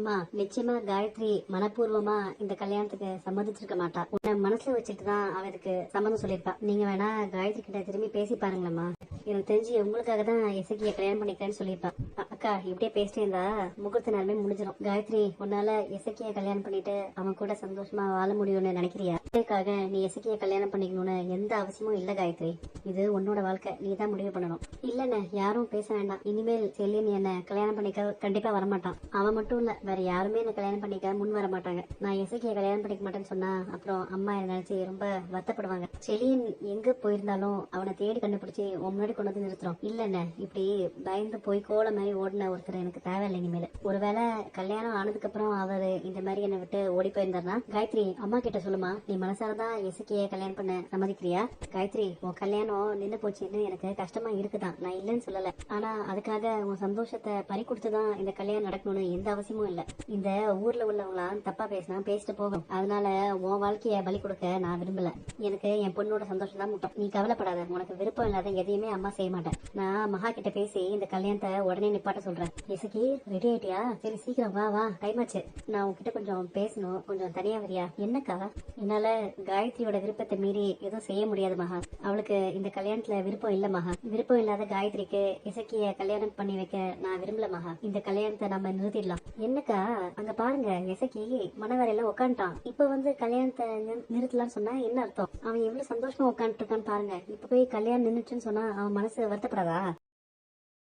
அம்மா நிச்சயமா காயத்ரி மனப்பூர்வமா இந்த கல்யாணத்துக்கு சம்மதிச்சிருக்க மாட்டா. உன்னை மனசுல வச்சுட்டு தான் அவருக்கு சம்மதம் சொல்லியிருப்பா. நீங்க வேணா காயத்ரி கிட்ட திரும்பி பேசி பாருங்களேம்மா. எனக்கு தெரிஞ்சு உங்களுக்காக தான் இசக்கிய கல்யாணம் பண்ணிக்கிறேன்னு சொல்லியிருப்பா. அக்கா இப்படியே பேசிட்டே இருந்தா முகூர்த்த நேரமே முடிஞ்சிடும் காயத்ரி உன்னால இசக்கிய கல்யாணம் பண்ணிட்டு அவன் கூட சந்தோஷமா வாழ முடியும்னு நினைக்கிறியா? இதுக்காக நீ இசக்கிய கல்யாணம் பண்ணிக்கணும்னு எந்த அவசியமும் இல்ல காயத்ரி. இது உன்னோட வாழ்க்கை. நீ தான் முடிவு பண்ணணும். இல்லன்னு யாரும் பேச வேண்டாம். இனிமேல் செல்லியன் என்ன கல்யாணம் பண்ணிக்க கண்டிப்பா வரமாட்டான். அவன் மட்டும் இல்ல வேற யாருமே என்ன கல்யாணம் பண்ணிக்க முன் வர மாட்டாங்க. நான் இசக்கிய கல்யாணம் பண்ணிக்க மாட்டேன்னு சொன்னா அப்புறம் அம்மா என்ன நினைச்சு ரொம்ப வருத்தப்படுவாங்க. செலியன் எங்க போயிருந்தாலும் அவனை தேடி கண்டுபிடிச்சு உன் முன்னாடி கொண்டு வந்து நிறுத்துறோம். இல்லைண்ணே இப்படி பயந்து போய் கோல மாதிரி ஓடின ஒருத்தர் எனக்கு தேவையில்லை இனிமேல். ஒருவேளை கல்யாணம் ஆனதுக்கு அப்புறம் அவர் இந்த மாதிரி என்னை விட்டு ஓடி போயிருந்தாருனா காயத்ரி அம்மா கிட்ட சொல்லுமா நீ மனசாரதான் இசக்கிய கல்யாணம் பண்ண சம்மதிக்கிறியா? காயத்ரி உன் கல்யாணம் நின்னு போச்சுன்னு எனக்கு கஷ்டமா இருக்குதான். நான் இல்லைன்னு சொல்லல. ஆனா அதுக்காக உன் சந்தோஷத்தை பறி கொடுத்துதான் இந்த கல்யாணம் நடக்கணும்னு எந்த அவசியமும் இல்ல. இந்த ஊர்ல உள்ளவங்களாம் தப்பா பேசினா பேசிட்டு போகும் அதனால உன் வாழ்க்கைய பலி கொடுக்க நான் விரும்பல. எனக்கு என் பொண்ணோட சந்தோஷம் தான் முட்டும் நீ கவலைப்படாத. உனக்கு விருப்பம் இல்லாத எதையுமே அம்மா செய்ய மாட்டேன். நான் மகா கிட்ட பேசி இந்த கல்யாணத்தை உடனே நிப்பாட்ட சொல்றேன். இசுக்கி ரெடி ஆயிட்டியா? சரி சீக்கிரம் வா வா. டைம் ஆச்சு. நான் உன்கிட்ட கொஞ்சம் பேசணும். கொஞ்சம் தனியா வரியா? என்னக்கா? என்னால காயத்ரியோட விருப்பத்தை மீறி எதுவும் செய்ய முடியாது மகா. அவளுக்கு இந்த கல்யாணத்துல விருப்பம் இல்ல மகா. விருப்பம் இல்லாத காயத்ரிக்கு இசக்கிய கல்யாணம் பண்ணி வைக்க நான் விரும்பல மகா. இந்த கல்யாணத்தை நம்ம நிறுத்திடலாம். என்னக்கா? அங்க பாருங்க எசக்கி மனவரையில உட்காந்துட்டான் இப்ப வந்து கல்யாணத்தை நிறுத்தலாம் நிறுத்தலாம்னு சொன்னா என்ன அர்த்தம்? அவன் எவ்வளவு சந்தோஷமா உட்காந்துட்டு இருக்கான்னு பாருங்க. இப்ப போய் கல்யாணம் நின்றுச்சுன்னு சொன்னா அவன் மனசு வருத்தப்படாதா?